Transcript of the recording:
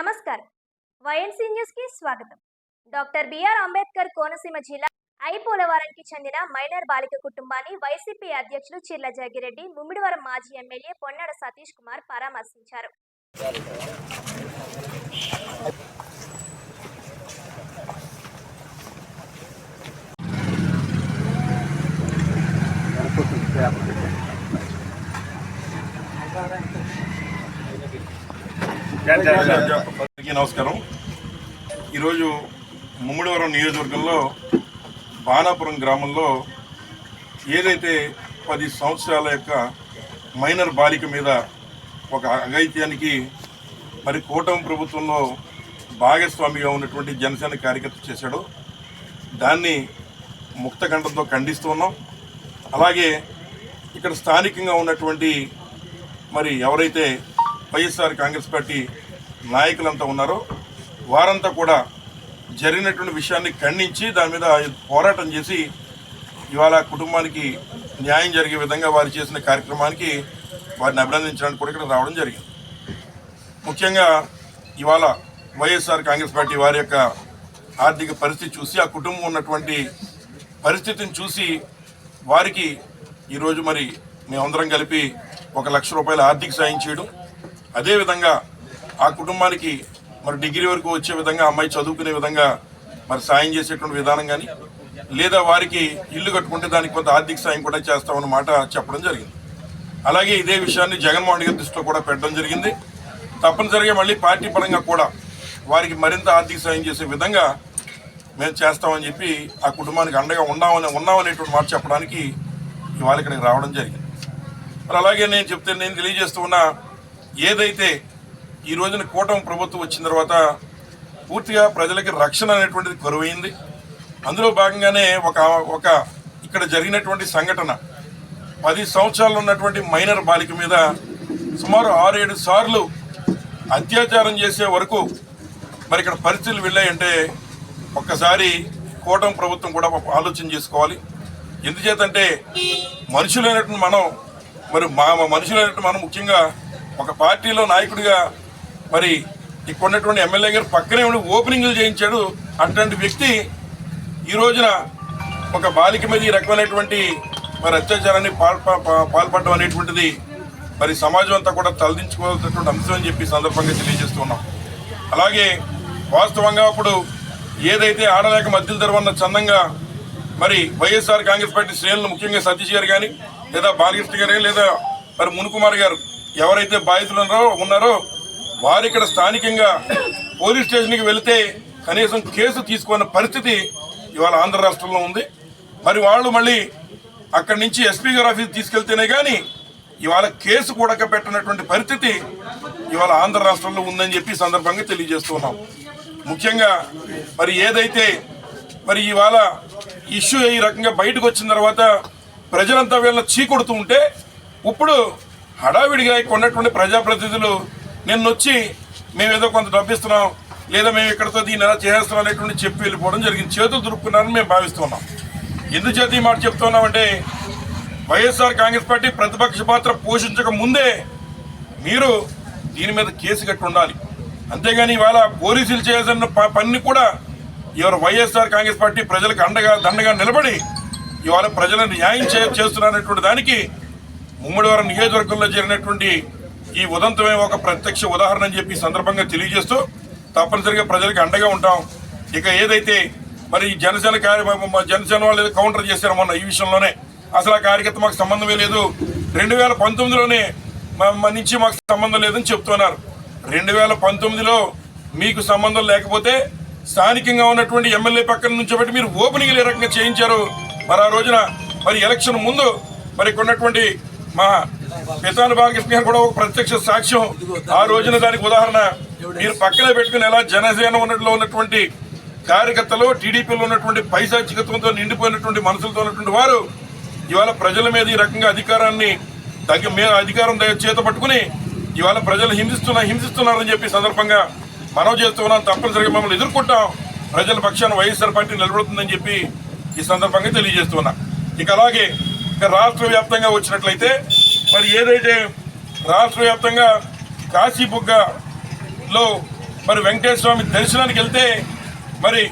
నమస్కారం. వైఎన్సీ న్యూస్కి స్వాగతం. డాక్టర్ బిఆర్ అంబేద్కర్ కోనసీమ జిల్లా ఐపోలవరంకి చెందిన మైనర్ బాలిక కుటుంబాన్ని వైసీపీ అధ్యక్షులు చిర్ల జగ్గిరెడ్డి ముమ్మిడివరం మాజీ ఎమ్మెల్యే పొన్నాడ సతీష్ కుమార్ పరామర్శించారు. అందరికీ నమస్కారం. ఈరోజు ముమ్మిడివరం నియోజకవర్గంలో బాణాపురం గ్రామంలో ఏదైతే పది సంవత్సరాల యొక్క మైనర్ బాలిక మీద ఒక అఘైత్యానికి మరి కూటమి ప్రభుత్వంలో భాగస్వామిగా ఉన్నటువంటి జనసేన కార్యకర్త చేశాడో. దాన్ని ముక్తకంఠంతో ఖండిస్తూ ఉన్నాం. అలాగే ఇక్కడ స్థానికంగా ఉన్నటువంటి మరి ఎవరైతే వైఎస్ఆర్ కాంగ్రెస్ పార్టీ నాయకులంతా ఉన్నారో. వారంతా కూడా జరిగినటువంటి విషయాన్ని ఖండించి దాని మీద పోరాటం చేసి ఇవాళ కుటుంబానికి న్యాయం జరిగే విధంగా వారు చేసిన కార్యక్రమానికి వారిని అభినందించడానికి కూడా ఇక్కడ రావడం జరిగింది. ముఖ్యంగా ఇవాళ వైఎస్ఆర్ కాంగ్రెస్ పార్టీ వారి యొక్క ఆర్థిక పరిస్థితి చూసి ఆ కుటుంబం ఉన్నటువంటి పరిస్థితిని చూసి వారికి ఈరోజు మరి మేమందరం కలిపి ఒక లక్ష రూపాయల ఆర్థిక సాయం చేయడం అదేవిధంగా ఆ కుటుంబానికి మరి డిగ్రీ వరకు వచ్చే విధంగా అమ్మాయి చదువుకునే విధంగా మరి సాయం చేసేటువంటి విధానం కానీ లేదా వారికి ఇల్లు కట్టుకుంటే దానికి కొంత ఆర్థిక సాయం కూడా చేస్తామన్నమాట చెప్పడం జరిగింది. అలాగే ఇదే విషయాన్ని జగన్మోహన్ గారి దృష్టిలో కూడా పెట్టడం జరిగింది. తప్పనిసరిగా మళ్ళీ పార్టీ పరంగా కూడా వారికి మరింత ఆర్థిక సాయం చేసే విధంగా మేము చేస్తామని చెప్పి ఆ కుటుంబానికి అండగా ఉన్నామని ఉన్నామనేటువంటి మాట చెప్పడానికి ఇవాళ ఇక్కడికి రావడం జరిగింది. మరి అలాగే నేను చెప్తే నేను తెలియజేస్తూ ఉన్నా ఏదైతే ఈ రోజున కూటమి ప్రభుత్వం వచ్చిన తర్వాత పూర్తిగా ప్రజలకి రక్షణ అనేటువంటిది కరువైంది. అందులో భాగంగానే ఒక ఒక ఇక్కడ జరిగినటువంటి సంఘటన పది సంవత్సరాలు ఉన్నటువంటి మైనర్ బాలిక మీద సుమారు ఆరు ఏడు సార్లు అత్యాచారం చేసే వరకు మరి ఇక్కడ పరిస్థితులు వెళ్ళాయంటే ఒక్కసారి కూటమి ప్రభుత్వం కూడా ఆలోచన చేసుకోవాలి. ఎందుచేతంటే మనుషులైనటువంటి మనం మరి మా మా మనుషులైనటువంటి మనం ముఖ్యంగా ఒక పార్టీలో నాయకుడిగా మరి ఇక్కడ ఉన్నటువంటి ఎమ్మెల్యే గారు పక్కనే ఉండి ఓపెనింగ్లు చేయించాడు. అటువంటి వ్యక్తి ఈ రోజున ఒక బాలిక మీద ఈ రకమైనటువంటి మరి అత్యాచారాన్ని పాల్పడడం అనేటువంటిది మరి సమాజం అంతా కూడా తలదించుకోవాల్సినటువంటి అంశం అని చెప్పి సందర్భంగా తెలియజేస్తున్నాం అలాగే వాస్తవంగా అప్పుడు ఏదైతే ఆడలేక మధ్యలో తెరవన్న చందంగా మరి వైఎస్ఆర్ కాంగ్రెస్ పార్టీ శ్రేణులు ముఖ్యంగా సతీష్ గారు కానీ లేదా బాలకృష్ణ గారు కానీ లేదా మరి మునుకుమార్ గారు ఎవరైతే బాధితులు ఉన్నారో ఉన్నారో వారు ఇక్కడ స్థానికంగా పోలీస్ స్టేషన్కి వెళితే కనీసం కేసు తీసుకున్న పరిస్థితి ఇవాళ ఆంధ్ర రాష్ట్రంలో ఉంది. మరి వాళ్ళు మళ్ళీ అక్కడి నుంచి ఎస్పీ గారు ఆఫీస్ తీసుకెళ్తేనే కానీ ఇవాళ కేసు కూడా పెట్టినటువంటి పరిస్థితి ఇవాళ ఆంధ్ర రాష్ట్రంలో ఉందని చెప్పి సందర్భంగా తెలియజేస్తున్నాం. ముఖ్యంగా మరి ఏదైతే మరి ఇవాళ ఇష్యూ ఈ రకంగా బయటకు వచ్చిన తర్వాత ప్రజలంతా వీళ్ళ చీకొడుతూ ఉంటే ఇప్పుడు హడావిడిగా ఇక్కడ ఉన్నటువంటి ప్రజాప్రతినిధులు నిన్న వచ్చి మేము ఏదో కొంత డబ్బిస్తున్నాం లేదా మేము ఇక్కడతో దీన్ని ఎలా చేస్తున్నాం అనేటువంటి చెప్పి వెళ్ళిపోవడం జరిగింది. చేతులు దురుక్కున్నారని మేము భావిస్తున్నాం. ఎందుచేత ఈ మాట చెప్తున్నామంటే వైఎస్ఆర్ కాంగ్రెస్ పార్టీ ప్రతిపక్ష పాత్ర పోషించక ముందే మీరు దీని మీద కేసు కట్టి ఉండాలి. అంతేగాని ఇవాళ పోలీసులు చేయాల్సిన ప- పని కూడా ఇవాళ వైఎస్ఆర్ కాంగ్రెస్ పార్టీ ప్రజలకు అండగా దండగా నిలబడి ఇవాళ ప్రజలను న్యాయం చే దానికి ముమ్మడివారం నియోజకవర్గంలో జరిగినటువంటి ఈ ఉదంతమే ఒక ప్రత్యక్ష ఉదాహరణ అని చెప్పి సందర్భంగా తెలియజేస్తూ తప్పనిసరిగా ప్రజలకు అండగా ఉంటాం. ఇక ఏదైతే మరి జనసేన కార్య జనసేన వాళ్ళు ఏదో కౌంటర్ చేశారు మొన్న ఈ విషయంలోనే. అసలు ఆ కార్యకర్త మాకు సంబంధమే లేదు. రెండు వేల పంతొమ్మిదిలోనే నుంచి మాకు సంబంధం లేదని చెప్తున్నారు. రెండు వేల పంతొమ్మిదిలో మీకు సంబంధం లేకపోతే స్థానికంగా ఉన్నటువంటి ఎమ్మెల్యే పక్కన నుంచి పెట్టి మీరు ఓపెనింగ్ ఏ రకంగా చేయించారు? మరి ఆ రోజున మరి ఎలక్షన్ ముందు మరి కొన్నటువంటి మా పితాను బాలకృష్ణ కూడా ఒక ప్రత్యక్ష సాక్ష్యం. ఆ రోజున దానికి ఉదాహరణ మీరు పక్కనే పెట్టుకుని ఎలా జనసేన ఉన్నట్లో ఉన్నటువంటి కార్యకర్తలు టీడీపీలో ఉన్నటువంటి పైశాచికత్వంతో నిండిపోయినటువంటి మనసులతో ఉన్నటువంటి వారు ఇవాళ ప్రజల మీద ఈ రకంగా అధికారాన్ని తగ్గ మే అధికారం చేత పట్టుకుని ఇవాళ ప్రజలు హింసిస్తున్నా హింసిస్తున్నారని చెప్పి సందర్భంగా మనం చేస్తున్నాం తప్పనిసరిగా మమ్మల్ని ఎదుర్కొంటాం. ప్రజల పక్షాన వైఎస్ఆర్ పార్టీ నిలబడుతుందని చెప్పి ఈ సందర్భంగా తెలియజేస్తున్నా ఇక అలాగే ఇక రాష్ట్ర వ్యాప్తంగా వచ్చినట్లయితే మరి ఏదైతే రాష్ట్ర వ్యాప్తంగా కాశీబుగ్గలో మరి వెంకటేశ్వర స్వామి దర్శనానికి వెళ్తే మరి